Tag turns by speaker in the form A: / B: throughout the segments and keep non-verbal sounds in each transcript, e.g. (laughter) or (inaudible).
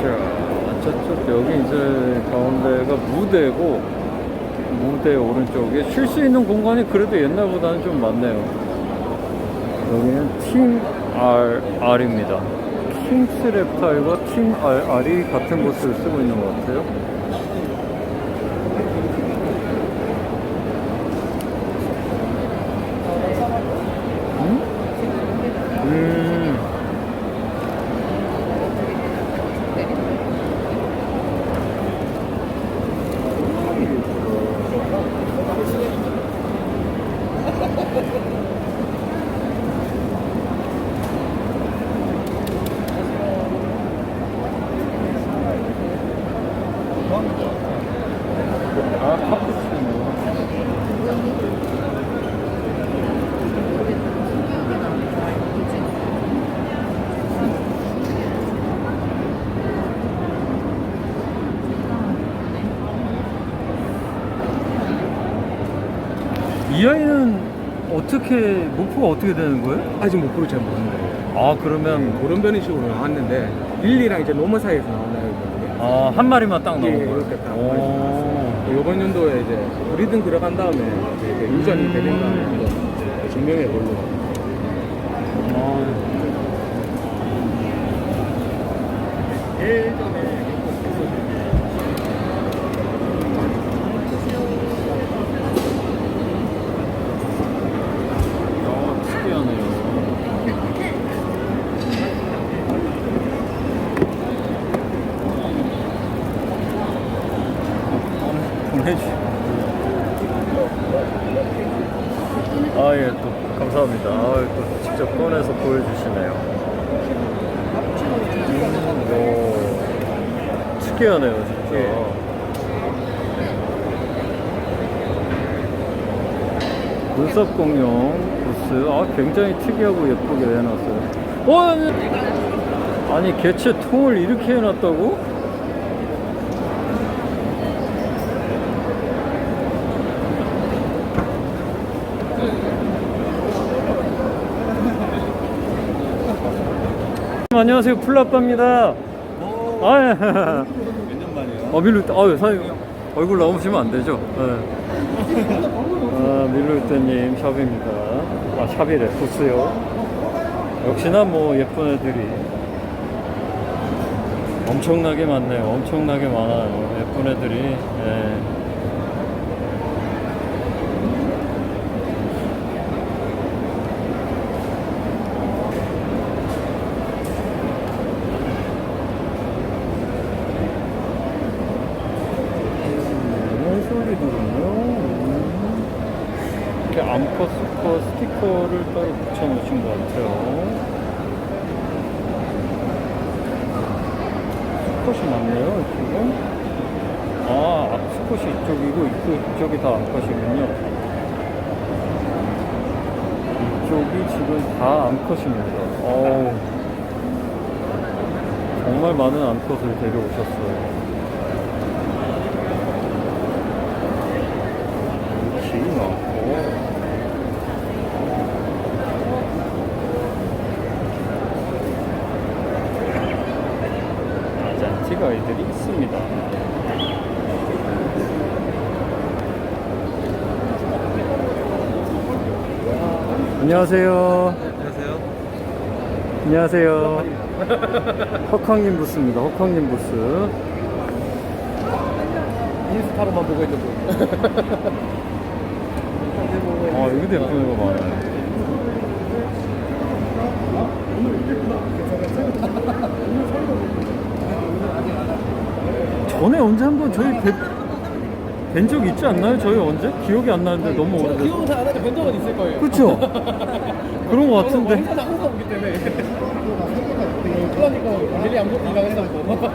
A: 자, 저쪽 여기 이제 가운데가 무대고 무대 오른쪽에 쉴 수 있는 공간이 그래도 옛날보다는 좀 많네요. 여기는 팀 R, R입니다. 킹스 reptile과 팀 R, R이 같은 곳을 쓰고 있는 것 같아요. 이 아이는 어떻게 목표가 어떻게 되는 거예요?
B: 아직 목표를 잘 모르는데
A: 아 그러면
B: 그런 변이 식으로 나왔는데 릴리랑 이제 노멀 사이에서 나온 아이거든요.
A: 아 한 마리만 딱 나온
B: 예,
A: 거예요.
B: 이렇게 딱
A: 오.
B: 이번 연도에 이제 브리딩 들어간 다음에 이제 유전이 되는 다음에
A: 음.
B: 한번 증명해 보려고.
A: 아.
B: 예전에
A: 아, 특이하네요. 보내주. 아, 예, 또, 감사합니다. 아, 또 직접 꺼내서 보여주시네요. 음, 오, 특이하네요, 진짜. 눈썹 공룡 부스 아 굉장히 특이하고 예쁘게 해놨어요 어 아니 개체 통을 이렇게 해놨다고? 안녕하세요 플라빠입니다 아, 예.
B: 몇년 만이에요?
A: 어, 밀루, 아유, 사장님, 얼굴 나오시면 안 되죠? 네. 아, 밀루테님 샵입니다. 아, 샵이래, 부스요. 역시나 뭐 예쁜 애들이 엄청나게 많네요. 엄청나게 많아요. 예쁜 애들이. 예. 소리들은요. 음. 이렇게 암컷, 수컷 스티커를 따로 붙여놓으신 것 같아요. 수컷이 많네요, 지금. 아, 수컷이 이쪽이고, 이쪽, 이쪽이 다 암컷이군요. 이쪽이 지금 다 암컷입니다. 어우. 정말 많은 암컷을 데려오셨어요. 길이 많고 아잔티 가 아이들이 있습니다. 안녕하세요.
B: 안녕하세요.
A: 안녕하세요. 허캉님 부스입니다. 허캉님 부스.
B: 인스타로만 보고 있는 분. (laughs)
A: 아, 여기도 예쁜 애가 많아요. 전에 언제 한번 저희 뵌적 있지 않나요? 저희 언제? 기억이 안 나는데 너무 오래돼서.
B: 기억은 잘안 나는데 뵌 적은 있을 거예요.
A: 그쵸? (laughs) 그런 것 같은데.
B: 항상 항상 오기 때문에. 그러니까 릴리 안 먹고 일하겠다고.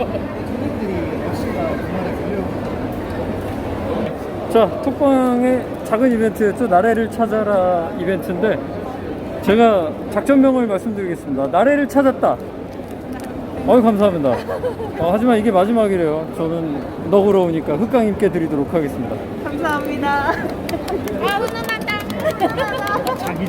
A: 자, 톡방의 작은 이벤트였죠. 나래를 찾아라 이벤트인데, 제가 작전명을 말씀드리겠습니다. 나래를 찾았다. 어유 감사합니다. 어, 하지만 이게 마지막이래요. 저는 너그러우니까 흑강님께 드리도록 하겠습니다.
C: 감사합니다. 아, 훈훈하다. (laughs)